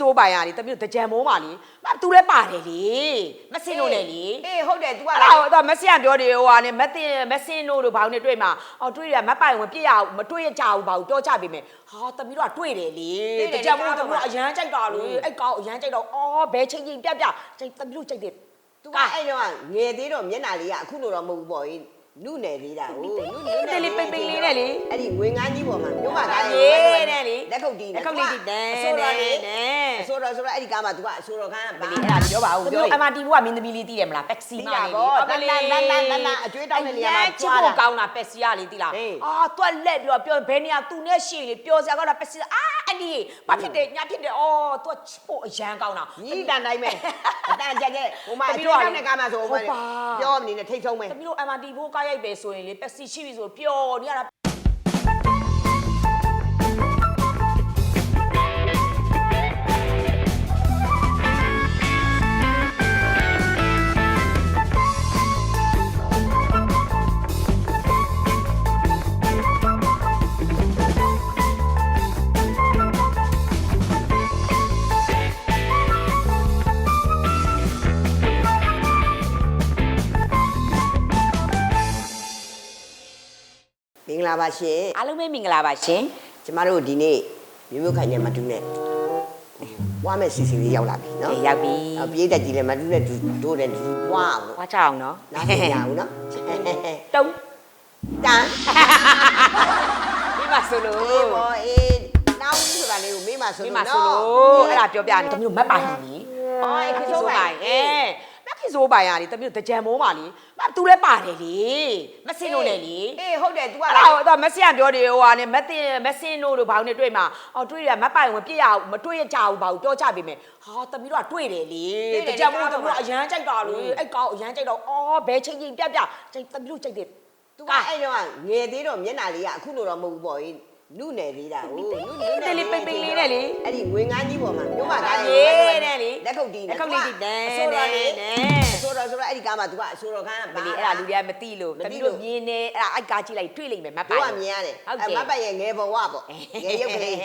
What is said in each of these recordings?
စိုးပိုင်ရလေတမျိုးတကြံမိုးပါလေမသူလည်းပါတယ်လေမစင်လို့လေလေအေးဟုတ်တယ် तू ကအဲ့လာဒါတော့မက်ဆီကပြောတယ်ဟိုဟာနဲ့မက်တင်မက်ဆင်တို့တို့ဘာလို့နေတွေ့မှာအော်တွေ့ရမက်ပိုင်ဝင်ပြစ်ရအောင်မတွေ့ရကြဘူးဘာလို့ပြောချပေးမယ်ဟာတမီးတို့ကတွေ့တယ်လေတကြံမိုးတမီးတို့အရန်ကြိုက်တာလေအဲ့ကောင်အရန်ကြိုက်တော့အော်ဘဲချင်းချင်းပြပြကြိုက်တမီးတို့ကြိုက်တယ် तू ကအဲ့တော့ငယ်သေးတော့မျက်နှာလေးကအခုလိုတော့မဟုတ်ဘူးပေါ့ နုနယ်လေးတာဟိုနုတယ်လေပိတ်ပိတ်လေးနဲ့လေအဲ့ဒီငွေငန်းကြီးပေါ်မှာမြို့မှာကားရေးနဲ့လေလက်ခုပ်တီးလက်ခုပ်လေးတီးတယ်အဆိုတော်လေးနဲ့အဆိုတော်ဆိုတော့အဲ့ဒီကားမှာ तू ကအဆိုတော်ခန်းကမလေးအဲ့ဒါပြောပါဦးပြောအမတီဘူးကမင်းသမီးလေးတည်တယ်မလားပက်ဆီမလေးအကျွေးတောင်းတဲ့နေရာမှာချစ်ဖို့ကောင်းတာပက်ဆီရလေးတည်လားအာသူကလက်ပြီးတော့ပြောဘယ်နေရာသူနဲ့ရှိလေပြောစရာကောင်းတာပက်ဆီအာအဲ့ဒီဘာဖြစ်တယ်ညာဖြစ်တယ်အော်သူကချစ်ဖို့အရန်ကောင်းတာညီတန်တိုင်းပဲအတန်ကြက်ကြက်ဟိုမှာအကျွေးတောင်းတဲ့ကားမှာဆိုဟိုမှာပြောမနေနဲ့ထိတ်ဆုံးပဲတမီးတို့အမတီဘူးကားရိုက်ပဲဆိုရင်လေပက်ဆီရှိပြီဆိုပျော်နေရတာ ဂလာပါရှင်အားလုံးပဲမင်္ဂလာပါရှင်ကျမတို့ဒီနေ့မြို့မြို့ခိုင်နဲ့မတူနဲ့ဝါမဲ့စီစီလေးရောက်လာပြီနော်အေးရောက်ပြီအပြေးတက်ကြီးလည်းမတူနဲ့တို့တယ်ဝါပေါ့ဝါချအောင်နော်နားမရဘူးနော်တုံးတန်ဒီမှာဆိုလို့အေးဘောအေးနောင်ဆိုတာလေးကိုမေးမှဆိုဒီလို့မှာနော်ဆိုလို့အဲ့ဒါပြောပြတယ်တမီးတို့မတ်ပိုင်လေအော်အေးခေစိုးပိုင် အဲမက်ခီဆိုပိုင်ရလေတမီးတို့တကြံမိုးပါလေမသူလည်းပါတယ်လေမစင်လို့လေလေအေးဟုတ်တယ် तू ကအဲ့လာဒါတော့မက်ဆီကပြောတယ်ဟိုဟာနဲ့မက်တင်မက်ဆင်တို့တို့ဘာလို့နေတွေ့မှာအော်တွေ့ရမက်ပိုင်ဝင်ပြစ်ရအောင်မတွေ့ရကြဘူးဘာလို့ပြောချပေးမယ်ဟာတမီးတို့ကတွေ့တယ်လေတကြံမိုးတမီးတို့အရန်ကြိုက်တာလေအဲ့ကောင်အရန်ကြိုက်တော့အော်ဘဲချင်းချင်းပြပြကြိုက်တမီးတို့ကြိုက်တယ် तू ကအဲ့တော့ငယ်သေးတော့မျက်နှာလေးကအခုလိုတော့မဟုတ်ဘူးပေါ့ နုနယ်လေးတာဟိုနုနုတယ်လေပိတ်ပိတ်လေးနဲ့လေအဲ့ဒီငွေငန်းကြီးပေါ်မှာမြို့မှာကားရေးနဲ့လေလက်ခုပ်တီးလက်ခုပ်လေးတီးတယ်အဆိုတော်လေးနဲ့အဆိုတော်ဆိုတော့အဲ့ဒီကားမှာ तू ကအဆိုတော်ခန်းကမလီအဲ့ဒါလူတွေကမသိလို့တမီးတို့မြင်နေအဲ့ဒါအိုက်ကားကြည့်လိုက်တွေ့လိမ့်မယ်မတ်ပိုတို့င်ကမြင်ရတယ်ဟုတ်တယ်မပတ်ရဲ့ငယ်ဘဝပေါ့ငယ်ရုပ်ကလေး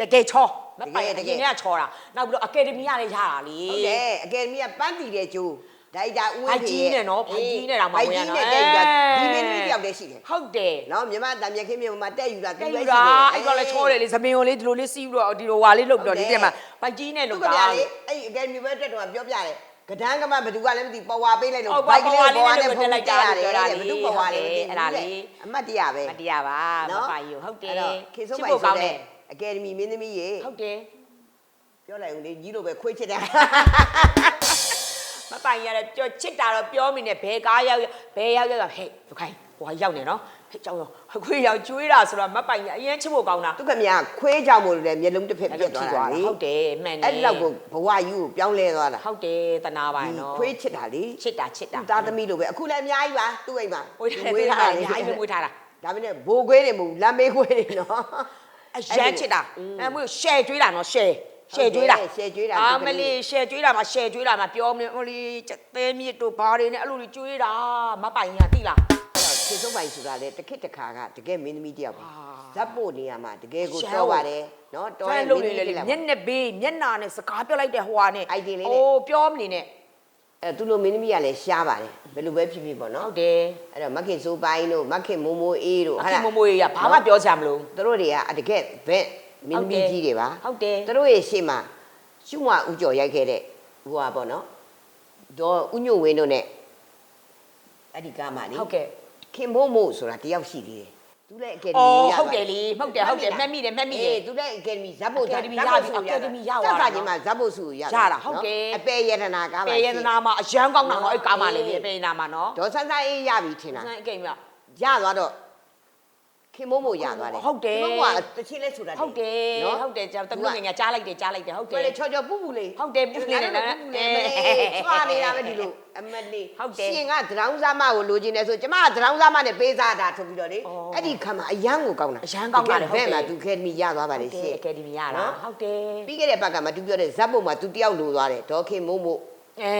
တကယ်ချောမပိုင်တတကယ်ကယ်ကချောတာနောက်ပြီးတော့အကယ်ဒမီကလည်းရတာလေဟုတ်တယ်အကယ်ဒမီကပန်းတီတဲ့ကျိုး ဒါအိတာဦးဝဖိုင်းက်ကြီးနဲ့နော်ဖိုက်ကြီးနဲ့တောင်မဝင်ရဖိုက်နော်ကြီးနဲ့တက်ယူတာဒီမင်းသမီးတယောက်တည်းရှိတယ်ဟုတ်တယ်နော်မြမတံမြက်ခင်းမြေမှာတက်ယူတာကဲယူတာအဲ့ကောင်လည်းချောတယ်လေသမင်ကိုလေးဒီလိုလေးစီးပြီးတော့ဒီလိုဝါလေးလုတ်ပြီးတော့ဒီတက်မှာဖိုက်ကြီးနဲ့လုလုတ်တ်ကတာပြလေအဲ့အကယ်ဒမီဘက်တက်တော့ပြောပြတယ်ကဒန်းကမဘသူကလည်းမသိပေါ်ဝါပေးလိုက်လို့ဟုတ်ဘိုက်ကလေးပေါ်ပေါ်ဝါဝါလေးနဲ့နဲ့ဖုန်းဖုန်းလိုက်လိုက်ကြကြရရတယ်တယ်ဘသူပေါ်ဝါလေးအဲ့ဒါလေး အမတ်တရားပဲ မတရားပါမနော်ပိုင်ယူဟုတ်တယ်အဲ့တော့ခေစုံချစ်ပိုင်ဖို့ဆိုကောင်းတတဲ့ယ်အကယ်ဒမီမင်းသမီးရေဟုတ်တယ် ပြောလိုက်ဦးလေကြီးလိုပဲခွေးချစ်တယ်မ ပိုင်ရတဲ့ပြောချစ်တာတော့ပြောမိနေဘယ်ကားရောက်ဘယ်ရောက်ရောက်ဟဲ့ဒုခိုင်းဟိုရောက်နေနော်ဟဲ့ကြောင်ရောခွေးရောက်ကျွေးတာဆိုတော့မပိုင်ရအရင်ချစ်ဖို့ကောင်းတာ သူကမြခွေးကြောင်မို့လို့လည်းမျက်လုံးတစ်ဖက်ပြတ်သွားတာလေဟုတ်တယ်မှန်တယ်အဲ့လောက်ကိုဘဝယူကိုပြောင်းလဲသွားတာဟုတ်တယ်တနာပါနော်ခွေးချစ်တာလေချစ်တာချစ်တာသူသားသမီးလိုပဲအခုလည်းအများကြီးပါသူ့အိမ်မှာဝေးထားတယ်ထားတယ်အများကြီးပဲဝေးထားတာဒါပေမဲ့ဘိုးခွေးတွေမဟုတ်လမ်းမေးခွေးတွေနော်အရန်ချစ်တာအဲမျိုး share ကျွေးတာနော် share share ကျွေးတာရှယ်ကျွေးတာအာမလေး share ကျွေးတာမှာ share ကျွေးတာမှာပြောမနေဟိုလီသဲမြစ်တို့ဘာတွေနဲ့အဲ့လိုတွေကျွေးတာမပိုင်ရတိလားခေစုံပိုင်ဆိုတာလေတစ်ခစ်တစ်ခါကတကယ်မင်းသမီးတယောက်ပါအာဇက်ပို့နေရမှာတကယ်ကိုရှမ်းတော့ပါတယ်နော်တော်တော်ရရဲ့လို့မလေင်းသမီးလေလေးမျက်နှာဘေးမျက်နှာနဲ့စကားပြောလိုက်တဲ့ဟိုဟာနဲ့အိုက်ဒီလေးနဲ့အိုးပြောမနေနဲ့အဲသူလိုမင်းသမီးကလည်းရှားပါတယ်ဘယ်လိုပဲဖြစ်ဖြစ်ပေါ့ဟုနော်တ်တယ်အဲ့တော့မခင်စိုးပိုင်းတို့မခင်မိုးမိုးအေးတို့အခင်မမွေရဘာမှပြောစရာမလိုသူတို့တွေကတကယ်ဘက် မင်းသမီးကြီးတွေပါဟုတ်တယ်သူတို့ရဲ့ရှေ့မှာရှုမဥကြော်ရိုက်ခဲ့တဲ့ဟိုဟာပေါ့နော်ဒေါ်ဥညွန့်ဝင်းတို့ ਨੇ အဲ့ဒီကားမှလေဟုတ်ကဲ့ခင်မို့မို့ဆိုတာတယောက်ရှိသေးတယ်သူလည်းအကယ်ဒမီအော်ရဟုတ်တယ်လေဟုတ်တယ်ဟုတ်တယ်မှတ်မိတယ်မှတ်မိတယ်အေးသူလည်းအကယ်ဒမီဇက်ဖို့အကယ်ဒမီရပြီအကယ်ဒမီရသွားတာတာစာချင်းမှာဇက်ဖို့စုရရတာဟုတ်တယ်နော်အပေယတနာကားပါပေယန္တနာမှာအရန်ကောင်းတာနော်အဲ့ကားမှလေပေယန္တနာမှာနော်ဒေါ်ဆန်းဆန်းအေးရပြီထင်တာဆန်းအကိမ်ကရသွားတော့ ခင်မို့မို့ရသွားတယ်ဟုတ်တယ်ခင်မို့မို့ကတချင်းလဲဆိုတာဟုတ်တယ်နော်ဟုတ်တယ်ကျွန်တော်တမျိုးငယ်ငယ်ကြားလိုက်တယ်ကြားလိုက်တယ်ဟုတ်တသူယ်လည်းချော်ချော်ပူပူလေးဟုတ်တယ်ပူပူလေးနဲ့ပူပူလေးမလေးချွာနေတာပဲဒီလိုအမလေးဟုတ်တယ်ရှင်ကဒရောင်းစားမကိုလိုချင်တယ်ဆိုကျမကဒရောင်းစားမနဲ့ပေးစားတာဆိုပြီးတော့လေအော်အဲ့ဒီခါမှာအရန်ကိုကောင်းတာအရန်ကောင်းတာလေဘယ်မှာဟုတ်တယ်သူခဲမီရသွားပါလေဟုတ်တရှယ်င်အကယ်ဒမီရနော်တာဟုတ်တယ်ပြီးခဲ့တဲ့ဘက်ကမှသူပြောတဲ့ဇက်ပုံမှာသူတယောက်လိုသွားတယ်ဒေါခင်မိုးမို့အဲ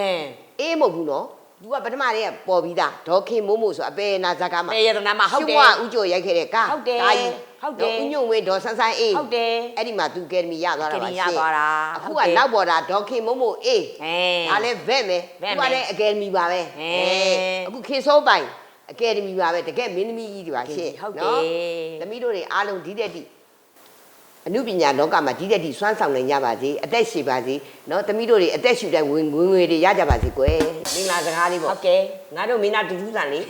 အေးမဟုတ်ဘူးနော် သူကပထမတည်းကပေါ်ပြီးသားဒေါခင်မိုးမို့ဆိုအပေနာဇက်ကားမှာပေယန္တနာမှာဟုတ်တယ်ရှုံးကဥကြိုရိုက်ခဲ့တဲ့ကားဟုတ်တယ်ကားကြီးဟုတ်တယ်ဦးညွန့်ဝင်းဒေါ်ဆန်းဆန်းအေးဟုတ်တယ်အဲ့ဒီမှာသူကယ်ဒမီရသွားတာပါ Academy ရသွားတာအခုဟုတ်ကတယ်နောက်ပေါ်တာဒေါ်ခင်မုံမို့အေးအဲဒါလည်းဗက်မယ်ဗက်သူမယ်ကလည်းအကယ်ဒမီပါပဲအဲအခုခေတ်စောပိုင်အကယ်ဒမီပါပဲတကယ်မင်းသမီးကြီးတွေပါရှင့်ဟုတ်တယ်သမီးတို့တွေအားလုံးဒီတက်တိ အနုပညာလောကမှာဒီတက်တိစွမ်းဆောင်နိုင်ကြပါစေအသက်ရှိပါစေနော်သမီးတို့တွေအသက်ရှူတဲ့ဝင်ဝင်ငွေတွေရကြပါစေကွယ်မင်္ဂလာစကားလေးဟုပေါ့တ်ကဲ့ငါတို့မင်းသားတူတူဆန်လေ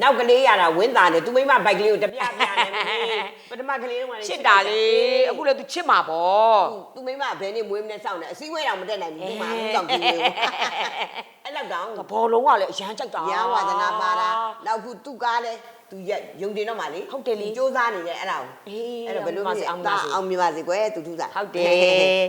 နောက်ကလေးရတာဝင်းတာနေသူမိမဘိုက်ကလေးကိုတပြပြနေမယ်ပထမကလေးတော့ချစ်တာလေအခုလည်း तू ချစ်မှာပေါ့သူမိမဘယ်နေ့မွေးမနဲ့စောင့်နေအစည်းအဝေးတော့မတက်နိုင်ဘူးဒီမှာဦးဆောင်ကြည့်နေဘူးအဲ့လောက်တောင်ဘောလုံးကလည်းအရန်ကြိုက်တာရန်ဝါဒနာပါတာနောက်ခုသူ့ကားလဲ သူရယုံတင်တော့မှလေ ဟုတ်တယ်လေ စူးစမ်းနေတယ်အဲ့ဒါကို အေး အဲ့တော့ဘယ်လို အောင် လဲ ပါစေအောင် ဒါ ပါစေ အောင်မြင်ပါစေကွယ်တူတူသာ ဟုတ်တယ်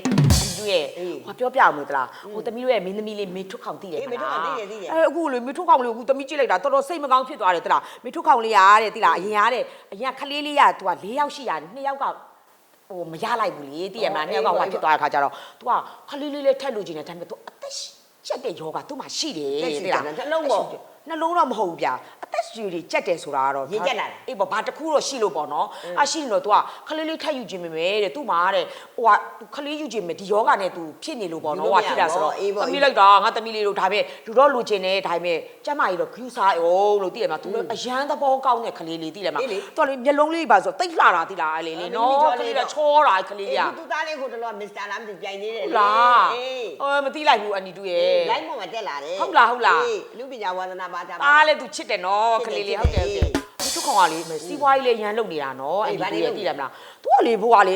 သူရဲ့ အေး ဟောပြောပြအောင်မလားဟိုသမီးတို့ရဲ့မင်းသမီးလေးမေထုတ်ခေါင်တည်တယ် အေးမေထုတ်ခေါင်သိတယ်သိတယ် အဲအခုလေမေထုတ်ခေါင်လေးကိုအခုသမီးကြည့်လိုက်တာတော်တော်စိတ်မကောင်းဖြစ်သွားတယ်တလားမေထုတ်ခေါင်လေးရတဲ့တိလားအရင်ရတဲ့အရင်ကခလေးလေးရ तू က၄ယောက်ရှိရတယ်2ယောက်ကဟိုမရလိုက်ဘူးလေတည်ရမလား2ယောက်ကဟိုဖြစ်သွားတဲ့ခါကျတော့ तू ကခလေးလေးလေးထက်လို့ခြင်းနဲ့ဒါပေမဲ့ तू အသက်ချက်တဲ့ယောဂ तू မှာရှိတယ် တက်ရှိ တိ တယ် လား နှလုံးပေါ့ နှလုံးတော့မဟုတ်ဘူးဗျာ အသက်ရှူတွေကြက်တယ်ဆိုတာကတော့ ရင်ကျက်လာတယ် အေးပေါ့ဘာတစ်ခုတော့ရှိလို့ပေါ့နော်အရှိရင်တော့ तू ကခလေးလေးထက်ယူခြင်းပဲတဲ့ तू မှာတဲ့ဟိုက तू ခလေးယူခြင်းပဲဒီယောဂနဲ့ तू ဖြစ်နေလို့ပေါ့နော်ဟိုကဖြစ်တာဆိုတော့ အေးပေါ့ သမီးလိုက်တာငါသမီးလေးတို့ဒါပဲလူတော့လူချင်းနေဒါပေမဲ့ကျမကြီးတော့ခရူးစားအောင်လို့သိရမှာ तू အရန်သဘောကောင်းတဲ့ခလေးလေးသိတယ်မှာ အေးလေ သူကလေမျက်လုံးလေးပါဆိုတိတ်လှတာသိလားအဲ့လေးလေးနော် အော် ခ မင်း လေး ကြီး က ကြော်လေး ချောတာခလေး အေး က သူသားလေးကိုတလောမစ္စတာလားမသိပြိုင်နေတယ် ဟုတ်လား အေး အော်မသိလိုက်ဘူးအန်ဒီတူရဲ့ လိုင်းပေါ်မှာတက်လာတယ် ဟုတ်လားဟုတ်လား အေးအနုပညာဝါသနာပါကြပါ အားလည်း तू ချစ်တယ်နော် ်ကလေးလေးဟုတ်တယ်ဟုတ်တယ်သူကောင်ကလေစီးပွားရေးလေးရန်လုပ်နေတာနော်အဲ့ဒီလေးသိတယ်မလားသူကလေဘိုးကလေ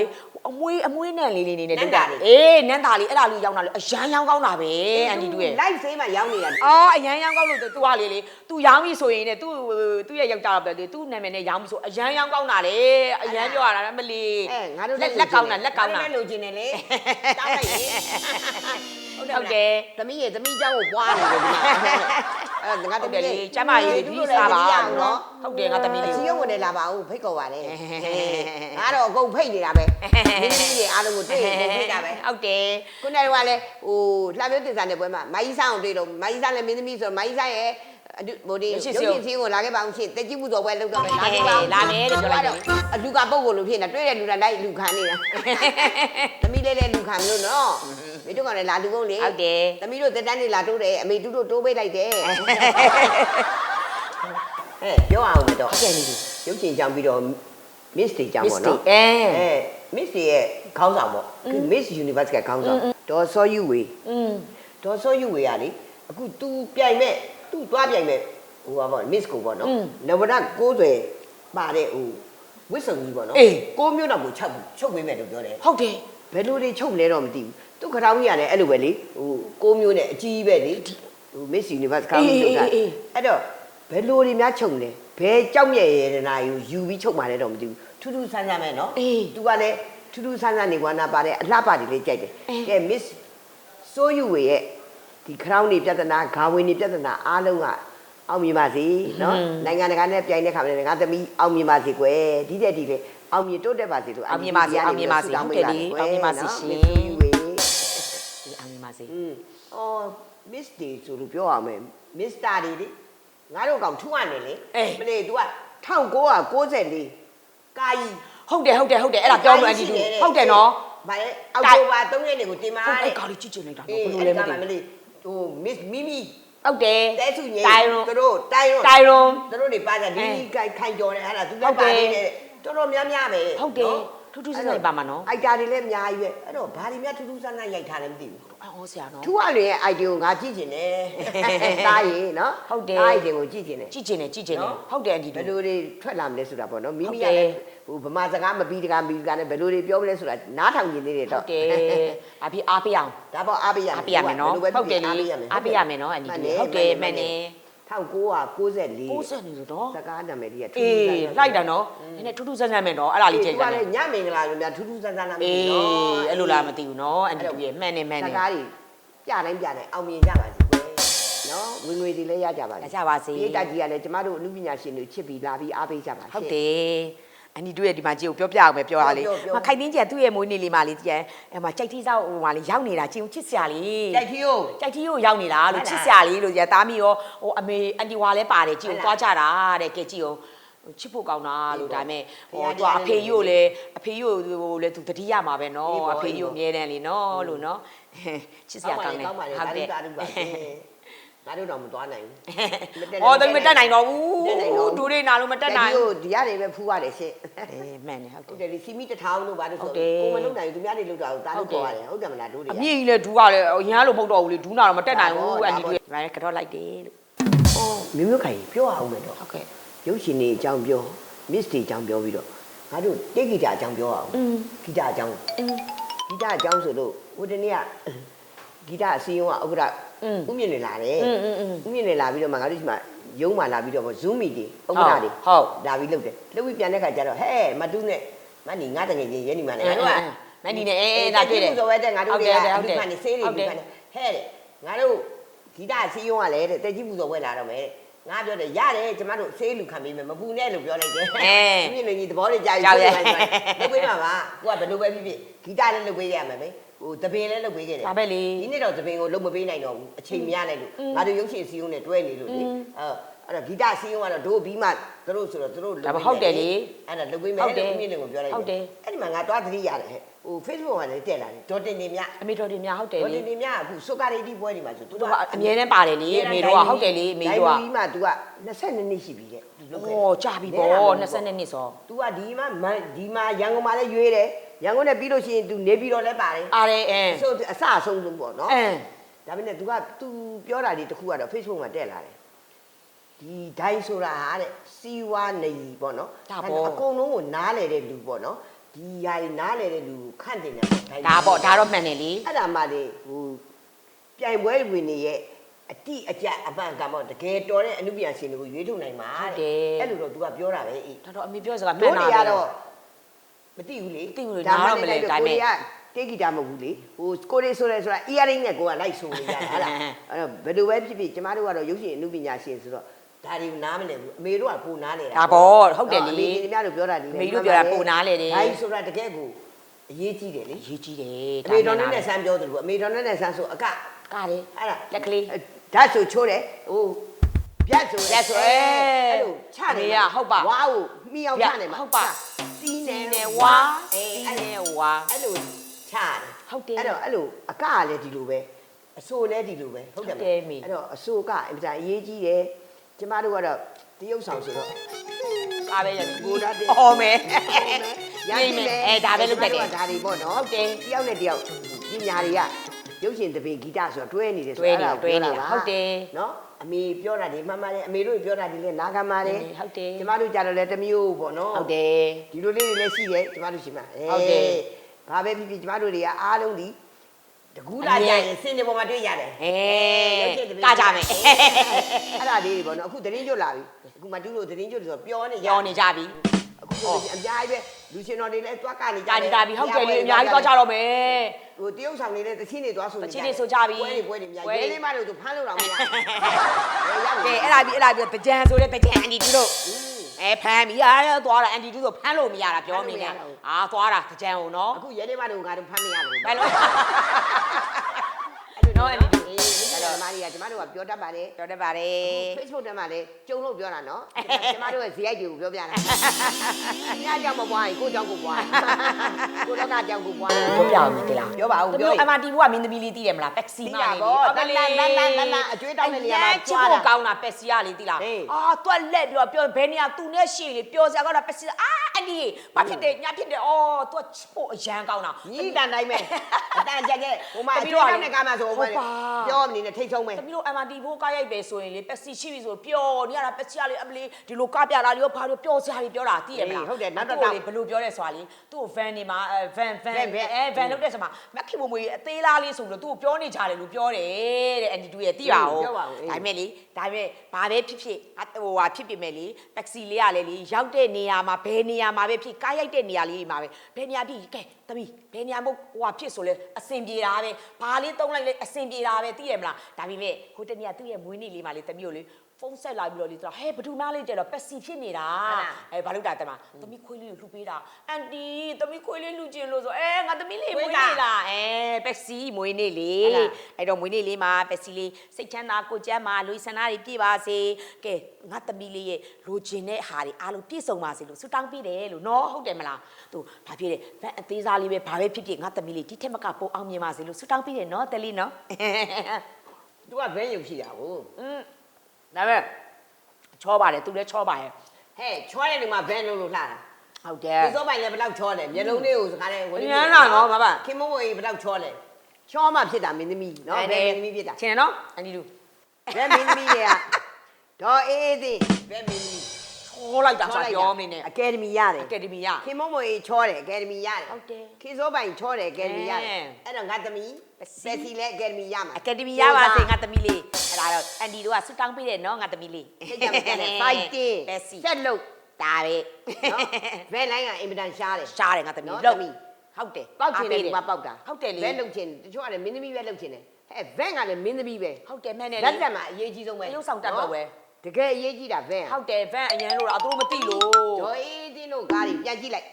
အမွေးအမွေးနဲ့လေးလေးနေနဲ့လုပ်တာလေအေးနန်းသားလေးအဲ့ဒါလေးရောင်းတာလေအရန်ရောင်းကောင်းတာပဲအန်တီတို့ရဲ့ live ဈေးမှာရောင်းနေတာအော်အရန်ရောင်းကောင်းလို့သူကလေလေသူရောင်းပြီဆိုရင်ねသူသူ့ရဲ့ယောက်ျားပဲလေသူ့နာမည်နဲ့ရောင်းပြီဆိုအရန်ရောင်းကောင်းတာလေအရန်ပြောရတာမလီအဲငါတို့လက်လက်ကောင်းတာလက်ကောင်းတာလက်လိုချင်တယ်လေတောင်းလိုက်လေဟုတ်တယ်သမီးရဲ့သမီးเจ้าကိုပွားနေတယ်ဒီမှာ အဲငါဟုတတ်မီးတယ်လေလေးကျမကြီးဒီစားပါနော်ဟုတ်တယ်ငါသမီးလေးအစီရုံဝင်နေလာပါဦးဖိတ်ခေါ်ပါလေငါတော့အကုန်ဖိတ်နေတာပဲမင်းသမီးတွေအားလုံးကိုတွေ့ရင်ဖိတ်တာပဲဟုတ်တယ်ခုနကကလည်းဟိုလှမျိုးတင်စားတဲ့ပွဲမှာမိုင်းဆောင်တွေ့တော့မိုင်းဆောင်လည်းမင်းသမီးဆိုတော့မိုင်းဆောင်ရဲ့အဒုဟိုဒီရုပ်ရှင်စီကိုလာခဲ့ပါအောင်ရှင့်တက်ကြည့်မှုတော်ပွဲလုပ်တော့မယ်လာခဲ့ပါအောင်လာမယ်တဲ့ပြောလိုက်တယ် အလူကပုံကိုလူဖြစ်နေတွေ့တဲ့လူတိုင်းလူခံနေတာ သမီးလေးလည်းလူခံမလို့နော် မိတို့ကလည်းလာလူကုန်လေ ဟုတ်တယ် သမီးတို့တက်တန်းနေလာတိုးတယ်အမေတူတို့တိုးပေးလိုက်တယ်အဲပြောအောင်မတော့ ဟုတ်တယ်လေ ရုပ်ရှင်ကြောင်ပြီးတော့ Miss တွေကြောင် Miss ပေါ့နော် တွေအဲ အဲ Miss တွေရဲ့ခေါင်းဆောင်ပေါ့គឺ Miss Universe ကခေါင်းဆောင်ဒေါ်စောယူဝေ อืม ဒေါ်စောယူဝေကလေအခု तू ပြိုင်မဲ့ तू သွားပြိုင်မဲ့ဟိုပါပေါ့ Miss ကိုပေါ့နော်နဝရ90ပါတဲ့ဟိုဝစ်စုံကြီးပေါ့နော်ကိုမျိုးတော့ကိုချုပ်ချုပ်ပေးမယ်လို့ပြောတယ် ဟုတ်တယ် ဘယ်လိုတွေချုပ်လဲတော့မသိဘူး သူခထောင်းကြီးကလည်းအဲ့လိုပဲလေဟိုကိုမျိုးနဲ့အကြီးပဲလေဟို Miss Universe ခေါင်းကြီးချုပ်တာအဲ့တော့ဘယ်လိုတွေများချုပ်လဲဘယ်ကြောက်မြဲရတနာယူယူပြီးချုပ်မှလည်းတော့မသိဘူးထူးထူးဆန်းဆန်းပဲနော်အေးသူကလည်းထူးထူးဆန်းဆန်းနေကွာနာပါတဲ့အလှပတွေလေးကြိုက်တယ်အေးကဲ Miss စိုးယူဝေရဲ့ဒီခရောင်းနေပြဿနာဂါဝင်နေပြဿနာအားလုံးကအောင်မြင်ပါစေနော်နိုင်ငံတကာနဲ့ပြိုင်တဲ့ခါမှာလည်းငါသမီးအောင်မြင်ပါစေကွယ်ဒီတဲ့ဒီလေအောင်မြင်တိုးတက်ပါစေလို့အောင်မြင်ပါစေအောင်မြင်ပါစေဟုတ်တယ်လေအောင်မြင်ပါစေရှင် Miss စိုးယူဝေ ဒီအောင်မြင်ပါစေ อืมအော် Miss တွေဆိုလို့ပြောရမယ် Mr. တွေလေငါတို့ကောင်ထူရနေလေမလေး तू က1994ကာယီ ဟုတ်တယ်ဟုတ်တယ်ဟုတ်တယ်အဲ့ဒါပြောလို့အန်ဒီတူဟုတ်တယ်နော် ။ဗါလေအောက်တိုဘာ3ရက်နေ့ကိုတင်ပါ ဟုတ် တဲ့ အဲ့ကားလေးကြည့်ချင်လိုက်တာ အေး နော်ဘယ်လိုလဲမသိ အဲ့ဒါမှမလေးဟို Miss Mimi ဟုတ်တယ် တဲစုညင် တိုင်ရွန် သူတို့တိုင်ရွန် တိုင်ရွန် သူတို့တွေပါကြဒီ အေး ခိုင်ခိုင်ကြော်တယ်အဲ့ဒါသူ ဟု လည်း တ်တယ် ပါနေတယ်တော်တော်များများပဲ ဟုတ်တယ် နော် ထူးထူးဆန်းဆန်းပါမှာနော်အိုက်တာတွေလည်းအများကြီးပဲအဲ့တော့ဘာတွေများထူးထူးဆန်းဆန်းရိုက်ထားလဲမသိဘူးအော်ဆရာနော်ထူရလွင်ရဲ့ idea ကိုငါကြည့်ချင်တယ်တားရင်နော်ဟုတ်တယ် တား idea ကိုကြည့်ချင်တယ် ကြည့်ချင်တယ်ကြည့်ချင်တယ်ဟုတ်တယ်အန်ဒီဘယ်တူလိုတွေထွက်လာမလဲဆိုတာပေါ့နော်မိမိဟုတ်တယ်ကလည်းဟိုဗမာစကားမပြီးတကားမပြီးတကားနဲ့ဘယ်လိုတွေပြောမလဲဆိုတာနားထောင်နေသေးတယ်ဟုတော့တ်တယ်အဖေအားပေးအောင် ဒါပေါ့အားပေးရမယ်အားပေးရမယ်နော်ဘယ်လိုပဲဟုတ်တယ်လေအားပေးရမယ်အားပေးရမယ်နော်အန်ဒီတူဟုတ်တယ်မှန်တယ် 1994ကိုးဆက်နေလို့နော်စကားနာမည်ကြီးကထူးအေးထူးဆန်းဆန်းလိုက်တာနော်နည်းနည်းထူးထူးဆန်းဆန်းမယ်နော်အဲ့ဒါလေးကြိုက်သူတာကလည်းညမင်္ဂလာလိုများထူးထူးဆန်းဆန်းလာမအေးသိဘူးနော်အဲ့လိုလားမသိဘူးနော်အန်ဒီတူရဲ့မှန်တယ်မှန်စတယ်ကားတွေပြတိုင်းပြတိုင်းအောင်မြင်ကြပါစေကွယ်နော်ဝင်ငွေတွေလည်းရကြပါစေရကြပါစေဒီတက်ကြီးကလည်းကျမတို့အမှုပညာရှင်တွေချစ်ပြီးလာပြီးအားပေးကြပါဟုတ်တယ် အန်ဒီတို့ရဲ့ဒီမှာကြည့်ကိုပြောပြအောင်ပဲပြောရလေပြောပြောမခိုင်တင်းကျန်သူ့ရဲ့မွေးနေ့လေးမှာလေးကြည့်အဲ့မှာကြိုက်ထီးစားဟိုမှာလေးရောက်နေတာကြည့်ဦးချစ်စရာလေးတိုက်ထီယို ကြိုက်ထီးကိုရောက်နေတာလို့ဟုတ်လားချစ်စရာလေးလို့ကြတားမိရောဟိုအမေအန်တီဝါလဲပါတယ်ကြည့်ဦးဟုတ်လားသွားကြတာတဲ့ကဲကြည့်ဦးချစ်ဖို့ကောင်းတာလို့ဒါပေမဲ့ဟိုသူကအဖေကြီးကိုလည်းအဖေကြီးကိုဟိုလည်းသူတတိယမှာပဲနော်အဖေကြီးကိုအမြဲတမ်းလीနော်လို့နော်ချစ်စရာကောင်းတယ်ကောင်းပါလေဟုတ်ဒါတတို့ယ်ဒါတို့ပါ ငါတို့တော့မသွားနိုင်ဘူးအော်တမီးမတက်နိုင်တော့ဘူးဒူရိနာလို့မတက်နိုင်ဘူးဒီရတယ်ပဲဖူးရတယ်ရှင့်အေးမှန်တယ်ဟုတ်တယ်ဒီစီမီတထောင်လို့ဘာလို့ဆိုကိုမလုံနိုင်ဘူးသူများတွေလောက်တာကိုသားလို့ခေါ်ရတယ်ဟုတ်တယ်မလားဒူရိအမြင့်ကြီးလဲဒူရတယ်ရမ်းလို့မဟုတ်တော့ဘူးလေဒူနာတော့မတက်နိုင်ဘူးအန်ဒီတွေဒါလည်းကတော့လိုက်တယ်လို့အော်မြို့မြို့ခိုင်ပြောအောင်မယ်တော့ဟုတ်ကဲ့ရုပ်ရှင်တွေအကြောင်းပြောမစ်တွေအကြောင်းပြောပြီးတော့ငါတို့တေးဂီတာအကြောင်းပြောအောင်ဂီတာအကြောင်းဂီတာအကြောင်းဆိုလို့ဟိုတနေ့က ဂီတအစည်းအဝေးကဥက္ကဋ္ဌဥမြင့်နေလာတယ်ဥမြင့်နေလာပြီးတော့မှငါတို့ဒီမှာရုံးမှာလာပြီးတော့ Zoom meeting ဥက္ကဋ္ဌတွေဟုတ်လာပြီးလုပ်တယ်လုပ်ပြီးပြန်တဲ့ခါကျတော့ဟဲ့မတူးနဲ့မနီငါတငယ်ချင်းရဲနေမှာလေငါတို့ကမနီနဲ့အေးဒါတွေ့တယ်ဆိုပဲတဲ့ငါတို့တွေကဒီကနေဆေးတွေဒီကနေဟဲ့ငါတို့ဂီတအစည်းအဝေးကလည်းတက်ကြီးပူဇော်ပွဲလာတော့မယ်ငါပြောတယ်ရတယ်ကျမတို့ဆေးလူခံပေးမယ်မပူနဲ့လို့ပြောလိုက်တယ်။အဲမြင့်နေကြီးသဘောတွေကြာပြီ။ကြာပြီ။လုပ်ပေးပါပါ။ကိုကဘယ်လိုပဲဖြစ်ဖြစ်ဂီတလည်းလုပ်ပေးရမှာပဲ။ ဟိုတပင်လည်းလုပ်ပေးခဲ့တယ် ဒါပဲလေ ဒီနေ့တော့တပင်ကိုလုပ်မပေးနိုင်တော့ဘူးအချိန်မရနိုင်လို့ငါတို့ရုပ်ရှင်စီးုံနဲ့တွဲနေလို့လေ อืม အဲအဲ့တော့ဂီတစီးုံကတော့တို့ပြီးမှသူတို့ဆိုတော့သူတို့ ဒါပေမဲ့ဟုတ်တယ်လေ အဲ့ဒါလုပ်ပေးမယ် ဟုတ်တယ် လို့မြင့်နေကိုပြောလိုက် ဟုတ်တယ် အဲ့ဒီမှာငါသွားသတိရတယ်ဟဲ့ဟို Facebook မှာလည်းတက်လာတယ်ဒေါ်တင်တင်မြ အမေတော်တွေများဟုတ်တယ် ဒေါ် လေ တင်တင်မြအခုစုကာရီတီပွဲဒီမှာဆို သူတို့ကအမြဲတမ်းပါတယ်လေအမေတို့ကဟုတ်တယ်လေအမေတို့က ဒိုင်ပြီးမှ तू က22နှစ်ရှိပြီတဲ့လုပ်ခဲ့ ဩကြာပြီပေါ့22နှစ်ဆို तू ကဒီမှာမန်ဒီမှာရန်ကုန်မှာလည်းရွေးတယ် ရန်ကုန်နဲ့ပြီးလို့ရှိရင် तू နေပြီးတော့လည်းပါတယ် အားရဲအဲ ဆိုအစအဆုံးဆုံးပေါ့နော် အဲ ဒါပေမဲ့ तू က तू ပြောတာဒီတစ်ခုကတော့ Facebook မှာတက်လာတယ်ဒီဒိုင်းဆိုတာဟာတဲ့စီဝါနေပေါ့နော်အကုန်လုံးကိုနားလေတဲ့လူပေါ့နော်ဒီຢာကြီးနားလေတဲ့လူခန့်တင်တယ်ဒိုင်း ဒါပေါ့ဒါတော့မှန်တယ်လေ အဲ့ဒါမှလေဟိုပြိုင်ပွဲဝင်နေရဲ့အတိအကျအပန့်ကပေါ့တကယ်တော်တဲ့အမှုပြန်ရှင်တွေကိုရွေးထုတ်နိုင်မှာတဲ့အဲ့လိုတော့ तू ကပြောတာပဲအေး ဒါတော့အမေပြောစကားမှ တို့ န်တာ တွေ ပဲ ကတော့မ သိဘူးလေမသိဘူးလေနားတော့မလဲဒါပေမဲ့ကိုရီးယားတေဂီတာမဟုတ်ဘူးလေဟိုကိုရီဆိုရဲဆိုတာ earring နဲ့ကိုကလိုက်ဆိုနေကြတာဟာလားအဲ့တော့ဘယ်လိုပဲဖြစ်ဖြစ်ကျမတို့ကတော့ရုပ်ရှင်အမှုပညာရှင်ဆိုတော့ဒါတွေကိုနားမလည်ဘူးအမေတို့ကပူနားနေတာဒါပေါ့ဟုတ်တယ်လေအမေဒီများတို့ပြောတာလေအမေတို့ပြောတာပိုနားလေတယ် ဒါကြီးဆိုတာတကယ်ကိုအရေးကြီးတယ်လေရေးကြည့်တယ်အမေတော်နဲ့နဲ့ဆန်းပြောတယ်လို့အမေတော်နဲ့နဲ့ဆန်းဆိုအကကားတယ်အဲ့ဒါလက်ကလေး ဓာတ်ဆိုချိုးတယ်ဟိုပြတ်ဆိုပြတ်ဆိုအဲအဲ့လိုချနေအမေကဟုတ်ပါဝါကိုမှီအောင်ချနေမှာဟုတ်ပါ စီးစီနေးနဲ့ဝါဝါအေးစီးအဲ့လိုနဲ့ဝါအဲ့လိုချတယ်ဟုတ်တယ် အဲ့တော့အဲ့လိုအကကလည်းဒီလိုပဲအဆိုလည်းဒီလိုပဲဟုတ်တယ်မဟုတ်တယ်လားမေအဲ့တော့အဆိုကအင်မတန်အရေးကြီးတယ်ကျမတို့ကတော့တရုပ်ဆောင်ဆိုတော့ကားပဲရတယ်ကိုဓာတ်တယ်အော်မယ် ရပြီလေအဲဒါပဲလုပ်တတ်တယ် ကျမတို့ကဒါတွေပေါ့နော်ဟုတ်တယ်တယောက်နဲ့တယောက်ပညာတွေကရုပ်ရှင်သဘင်ဂီတဆိုတော့တွဲနေတယ်ဆိုတွဲနေအဲ့ဒါတွဲကိုနေပြောတာပါဟုတ်တယ် နော် အမေပြောတာဒီမှန်ပါတယ်အမေတို့ပြောတာဒီလေနားကမာတယ်ဟုတ်တယ်ကျမတို့ကြတော့လည်းတစ်မျိုးပေါ့နော်ဟုတ်တယ်ဒီလိုလေးတွေလည်းရှိတယ်ကျမတို့ရှိမှာဟုတ်တယ်အေးဘာပဲဖြစ်ဖြစ်ကျမတို့တွေကအားလုံးဒီတကူလာကြရင်စင်တွေပေါ်မှာတွေ့ရတယ်အဲရုပ်ရှင်သဘင်ကားကြမယ်အဲ့ဒါလေးတွေပေါ့နော်အခုသတင်းကျွတ်လာပြီအခုမတူးလို့သတင်းကျွတ်ဆိုတော့ပြောနေကြရောနေကြပြီ အခုဆိုလို့ရှိရင်အများကြီးပဲလူရှင်တော်တွေလည်းတွားကနေကြကားနေကြပြီဟုတ်တယ်လေအများကြီးသွားကြတော့မယ်ဟိုတရုတ်ဆောင်နေတဲ့တချင်းတွေတွားဆိုနေတချင်းတွေဆိုကြပြီပွဲတွေပွဲတွေများပွဲတွေရဲလေးမတို့ဆိုဖမ်းလို့တော့မရကဲအဲ့ဒါပြီးအဲ့ဒါပြီးတကြံဆိုတဲ့တကြံအန်တီတူတို့အဲဖမ်းပြီအားရသွားတာအန်တီတူဆိုဖမ်းလို့မရတာပြောနေတယ်အာသွားတာတကြံကိုနော်အခုရဲလေးမတို့ကတော့ဖမ်းနေရတယ်ဘယ်လို နော်အဲ့ဒီအေးအဲ့တော့မာရီကကျမတို့ကပြောတတ်ပါတယ်ပြောတတ်ပါတယ် Facebook ထဲမှာလည်းကျုံလို့ပြောတာနော်ကျမတို့ရဲ့ဇီရိုက်တွေကိုပြောပြတာဒီကကြောင့်မပွားရင်ကိုကြောင့်ကိုပွားကိုတော့ကကြောင့်ကိုပွားပြောပြအောင်မသိလားပြောပါဦးတပြောမျိုးရင်အမတီဘူးကမင်းသမီးလေးသိတယ်မလားပက်ဆီသိမတာလေးပေါ့ဟုတ်ကလေးတန်တန်တန်တန်တန်အကျွေးတောင်းတဲ့နေရာမှာချစ်ကြွားတာဖို့ကောင်းတာပက်ဆီရလေးသိလားဟေးအာတွက်လက်ပြီးတော့ပြောဘယ်နေရာသူနဲ့ရှိလေပြောစရာကောင်းတာပက်ဆီအာအန်ဒီဘာဖြစ်တယ်ညာဖြစ်တယ်အော်သူကချစ်ဖို့အရန်ကောင်းတာ ညီတန်တိုင်းပဲအတန်ကြက်တဲ့ဟိုမှာတအပီကျွေးတော့တောင်းတဲ့ကားမှာဆိုဟိုဟုတ်ပါပြောမနေနဲ့ထိတ်ဆုံးပဲတမီးတို့ MRT ဘိုးကားရိုက်ပဲဆိုရင်လေပက်ဆီရှိပြီဆိုပျော်နေရတာပက်ဆီရလေအမလေးဒီလိုကားပြတာလေးရောဘာလို့ပျော်စရာကြီးပြောတာသိရမလားဟုတ်တယ်နောက်တော့သူ့ကိုလေဘယ်လိုပြောလဲဆိုတာလေသူ့ကို van နေမှာအဲ van van van van အဲ van လုပ်တဲ့ဆိုမှာမက်ခီမိုမွေအသေးလားလေးဆိုလို့သူ့ကိုပြောနေကြတယ်လို့ပြောတယ်တဲ့ ND2 ရဲ့သိပါဦးပြောပါဦးအေးဒါပေမဲ့လေဒါပေမဲ့ဘာပဲဖြစ်ဖြစ်အဟိုဟာဖြစ်ဖြစ်မဲ့လေတက္ကစီလေးကလည်းလေရောက်တဲ့နေရာမှာဘယ်နေရာမှာပဲဖြစ်ကားရိုက်တဲ့နေရာလေးမှာပဲဘယ်နေရာဖြစ်ကဲ သမီးဘယ်နေရာမို့ဟိုဟာဖြစ်ဆိုလဲအစင်ပြေတာပဲဘာလေးတုံးလိုက်လဲအစင်ပြေတာပဲသိရမလားဒါပေမဲ့ဟိုတနေ့ကသူ့ရဲ့မွေးနေ့လေးမှာလေသမီးကိုလေ ဖုန်းဆက်လာပြီးတော့လေသူကဟဲဘယ်သူမှလေးကြတော့ပက်စီဖြစ်နေတာအဲဘာလို့တာတမသမီးခွေးလေးကိုလှူပေးတာအန်တီသမီးခွေးလေးလှူခြင်းလို့ဆိုအဲငါသမီးလေးမွေးနေလားအဲပက်စီမွေးနေလေအဲ့တော့မွေးနေလေးမှာပက်စီလေးစိတ်ချမ်းသာကိုကျမ်းမာလူဆန္ဒတွေပြည့်ပါစေကဲငါသမီးလေးရဲ့လိုချင်တဲ့ဟာတွေအားလုံးပြည့်စုံပါစေလို့ဆုတောင်းပေးတယ်လို့နော်ဟုတ်တယ်မလားသူဘာဖြစ်လဲဗန်အသေးစားလေးပဲဘာပဲဖြစ်ဖြစ်ငါသမီးလေးဒီထက်မကပိုအောင်မြင်ပါစေလို့ဆုတောင်းပေးတယ်နော်တယ်လီနော်သူကဘဲယုံရှိတာကိုอืม ဒါပေမဲ့ချောပါတယ်သူလည်းချောပါတယ်ဟဲ့ချောတဲ့လူမှာဘဲလုံးလို့လှတာဟုတ်တယ်ဒီစောပိုင်လည်းဘယ်တော့ချောတယ်မျက်လုံးလေးကိုစကားလေးဝင်ညမ်းတာနော်မမခင်မမွေဘယ်တော့ချောလဲချောမှဖြစ်တာမင်းသမီးနော်ဘဲမင်းသမီးဖြစ်တာချင်းနော်အန်ဒီလူဘဲမင်းသမီးတွေကဒေါ်အေးအေးသိဘဲမင်းသမီး ချောလိုက်တာဆိုပြောမနေနဲ့အကယ်ဒမီရတယ်အကယ်ဒမီရ ခင်မမွေချောတယ်အကယ်ဒမီရတယ်ဟုတ်တယ်ခင်စောပိုင်ချောတယ်အကယ်ဒမီရတယ်အဲအဲ့တော့ငါသမီးပက်စီပက်စီလည်းအကယ်ဒမီရမှာ အကယ်ဒမီရပါစေငါသမီးလေးအဲ့ဒါတော့အန်ဒီတို့ကဆူတောင်းပေးတယ်နော်ငါသမီးလေးစိတ်ကြမကြနဲ့ fighting ပဲစီဆက်လို့ဒါပဲနော်ဘဲလိုင်းကအင်မတန်ရှားတယ် ရှားတယ်ငါသမီးနော်လို့သမီး ဟုတ်တယ်ပေါက်ချင်တယ်အားပေးဒီမှာပေါက်တာဟုတ်တယ်လေဘဲလုံချင်တချို့ကလည်းမင်းသမီးပဲလုံချင်တယ်ဟဲ့ဘဲကလည်းမင်းသမီးပဲဟုတ်တယ်မဲ့နဲ့လက်လေတက်မှာအရေးကြီးဆုံးပဲရုပ်ဆောင်တတ်တော့ပဲ တကယ်အရေးကြီးတာဘဲဟုတ်တယ်ဗန်အရင်လို့တော့အတူမသိလို့ဒေါ်အေးတင်းတို့ကားတွေပြန်ကြည့်လိုက်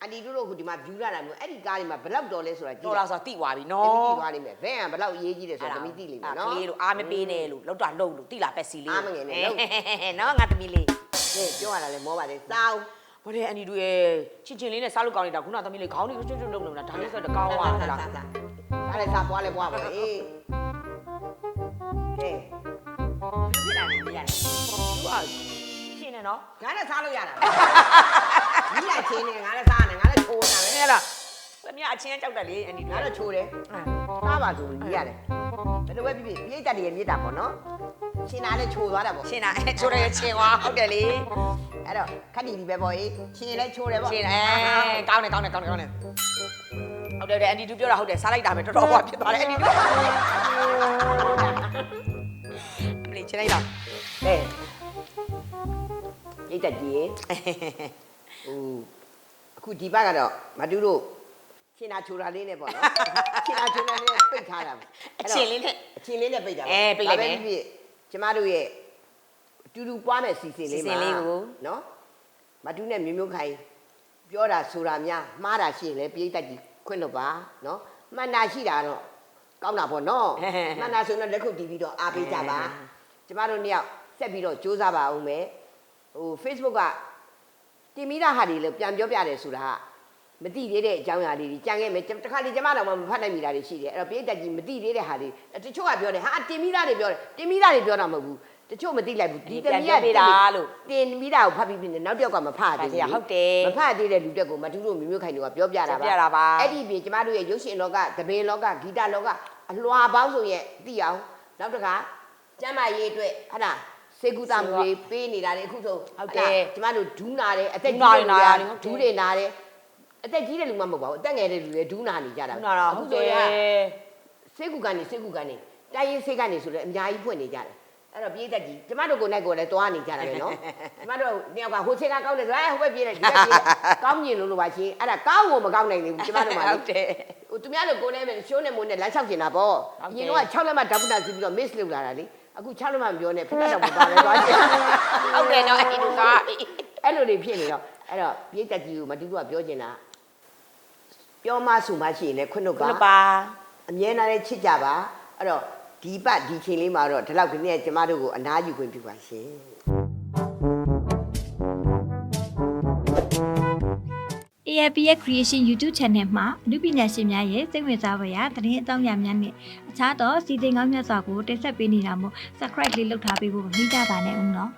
အန်တီတို့တို့ကဒီမှာ view လာတာမျိုးအဲ့ဒီကားတွေမှာဘယ်လောက်တော်လဲဆိုတာကြည့်တော်လိုက်လားဆိုတော့သိသွားပြီတနော်မီးကြည့်သွားလိမ့်မယ်ဘဲကဘယ်လောက်အရေးကြီးတယ်ဆိုတာတမီးသိလိမ့်မယ်နော်ကလေးလို့အားမပေးနဲ့လို့လောက်တာလုံလို့တိလာပက်စီလေးအားမငယ်နဲ့လုပ်နော်ငါသမီးလေးဟဲ့ပြောရတာလဲမောပါလေစောင်းဘာလဲအန်ဒီတို့ရဲ့ချင်းချင်းလေးနဲ့စားလို့ကောင်းနေတာခုနသမီးလေးခေါင်းလေးကျွတ်ကျွတ်လုံလုံတာဒါလေးဆိုတော့ကောင်းသွားဟလားဒါလည်းစားပွားလဲပွားပါလေဟဲ့ ရှင်းနေနော်ငါလည်းစားလို့ရတာမိလာချင်းနေငါလည်းစားနေငါလည်းချိုးတာပဲဟဲ့လားသမီးအချင်းကြောက်တယ်လေအန်ဒီတို့ငါလည်းချိုးတယ်စားပါဆိုပြီးရတယ်ဘယ်လိုပဲဖြစ်ဖြစ်ပြိတ္တတွေမြစ်တာပေါ့နော်ရှင်နာလည်းချိုးသွားတာပေါ့ရှင်းတာအဲချိုးတယ်ချင်းသွားဟုတ်တယ်လေအဲ့တော့ခက်တီဒီပဲပေါ့အေးရှင်လည်းချိုးတယ်ပေါ့ရှင်းအဲကောင်းတယ်ကောင်းတယ်ကောင်းတယ်ကောင်းတယ်ဟုတ်တယ်အန်ဒီတို့ပြောတာဟုတ်တယ်စားလိုက်တာပဲတော်တော်ဟွာဖြစ်သွားတယ်အန်ဒီတို့အမလေးချင်းလိုက်တာဟဲ့ပြိ တ္တကြီးဟိုအခုဒီဘက်ကတော့မတူတို့ရှင်နာချိုးတာလေးနဲ့ပေါ့နော်ရှင်နာချိုးတာလေးနဲ့ပိတ်ထားတာအချင်းလေးနဲ့အချင်းလေးနဲ့ပိတ်တာအဲပိတ်လိုက်မယ်ဒါပဲဖြစ်ဖြစ်ကျမတို့ရဲ့အတူတူပွားမဲ့စီစဉ်လေးစီမှာစဉ်လေးကိုနော်မတူနဲ့မျိုးမျိုးခိုင်ပြောတာဆိုတာများမှားတာရှိရင်လည်းပြိတ္တကြီးခွင့်လို့ပါနော်မှန်တာရှိတာတော့ကောင်းတာပေါ့နော်ဟဲ့ဟဲ့ဟဲ့မှန်တာဆိုတော့လက်ခုပ်တီးပြီးတော့အားပေးကြပါဟဲ့ကျမတို့နှစ်ယောက်ဆက်ပြီးတော့စူးစမ်းပါအောင်မယ် ဟို Facebook ကတင်မိတာဟာတွေလည်းပြန်ပြောပြတယ်ဆိုတာကမသိသေးတဲ့အကြောင်းအရာလေးတွေကြံခဲ့မယ်တခါလေကျမတော့မှမဖတ်နိုင်မိတာတွေရှိတယ်အဲ့တော့ပြိတ္တကြီးမသိသေးတဲ့ဟာတွေတချို့ကပြောတယ်ဟာတင်မိတာတွေပြောတယ်တင်မိတာတွေပြောတာမဟုတ်ဘူးတချို့မသိလိုက်ဘူးဒီတမီးကပြန်ပြောပေးတာလို့တင်မိတာကိုဖတ်ပြီးပြီနဲ့နောက်တစ်ယောက်ကမဖတ်သေးဘူးဟုတ်တယ်မဖတ်သေးတဲ့လူတက်ကိုမတူတို့မျိုးမျိုးခိုင်တို့ကပြောပြတာပါပြောပြတာပါအဲ့ဒီပြင်ကျမတို့ရဲ့ရုပ်ရှင်လောကသဘင်လောကဂီတလောကအလွှာပေါင်းစုံရဲ့သိအောင်နောက်တစ်ခါကျမ်းမာရေးအတွက်ဟဟလား စေကူတာတွေပေးနေတာတွေအခုဆိုဟုတ်တယ်ဟလားကျမတို့ဒူးနာတယ်အသက်ဒူးကြီးနာတဲ့တွေလူနာတွေကတယ်ဟုတ်တယ်ဒူးတွေနာတယ်အသက်ကြီးတဲ့လူမှမဟုတ်ပါဘူးအသက်ငယ်တဲ့လူတွေဒူးနာနေကြတာခုနတော့ဟုတ်တယ်ဆိုစေကူကနေစေကူကနေတိုင်းရင်စေကနေဆိုတော့အများကြီးဖွင့်နေကြတယ်အဲ့တော့ပြေးတတ်ကြီးကျမတို့ကိုယ်နဲ့ကိုယ်လည်းတွားနေကြတာပဲနော်ကျမတို့နှစ်ယောက်ကဟိုစေကကောင်းတယ်ဆိုအဲဟိုဘက်ပြေးတယ်ဒီဘက်ပြေးတယ်ကောင်းမြင်လို့လို့ပါချင်းအဲ့ဒါကောင်းကိုမကောင်းနိုင်ဘူးကျမတို့မှလေဟုတ်တယ်ဟိုသူများတို့ကိုယ်နဲ့ပဲရှိုးနေမုန်းနဲ့လမ်းလျှောက်ကျင်တာပေါ့ဟုတ်အကဲ့ရင်တော့6လက်မှဓာတ်ပတာစီပြီးတော့ miss လုပ်လာတာလေ အခု6လက်မှမပြောနဲ့ဖက်တော့မပါလဲသွားကြည့်ဟုတ်တယ်နော်အန်ဒီတို့ကအဲ့လိုတွေဖြစ်နေတော့အဲ့တော့ပြေးတက်ကြီးကိုမတူတော့ပြောကျင်တာပြောမဆိုမှရှိရင်လည်းခွင့်လို့ခုပါနပါအမြဲတမ်းလေးချစ်ကြပါအဲ့တော့ဒီပတ်ဒီချိန်လေးမှာတော့ဒီလောက်ကနေကျမတို့ကိုအနားယူခွင့်ပြုပါရှင် AAP ရဲ့ Creation YouTube Channel မှာအမှုပညာရှင်များရဲ့စိတ်ဝင်စားဖွယ်ရာသတင်းအကြောင်းအရာများနဲ့အခြားသောစီစဉ်ကောင်းမြတ်စွာကိုတင်ဆက်ပေးနေတာမို့ Subscribe လေးလုပ်ထားပေးဖို့မမေ့ကြပါနဲ့ဦးနော်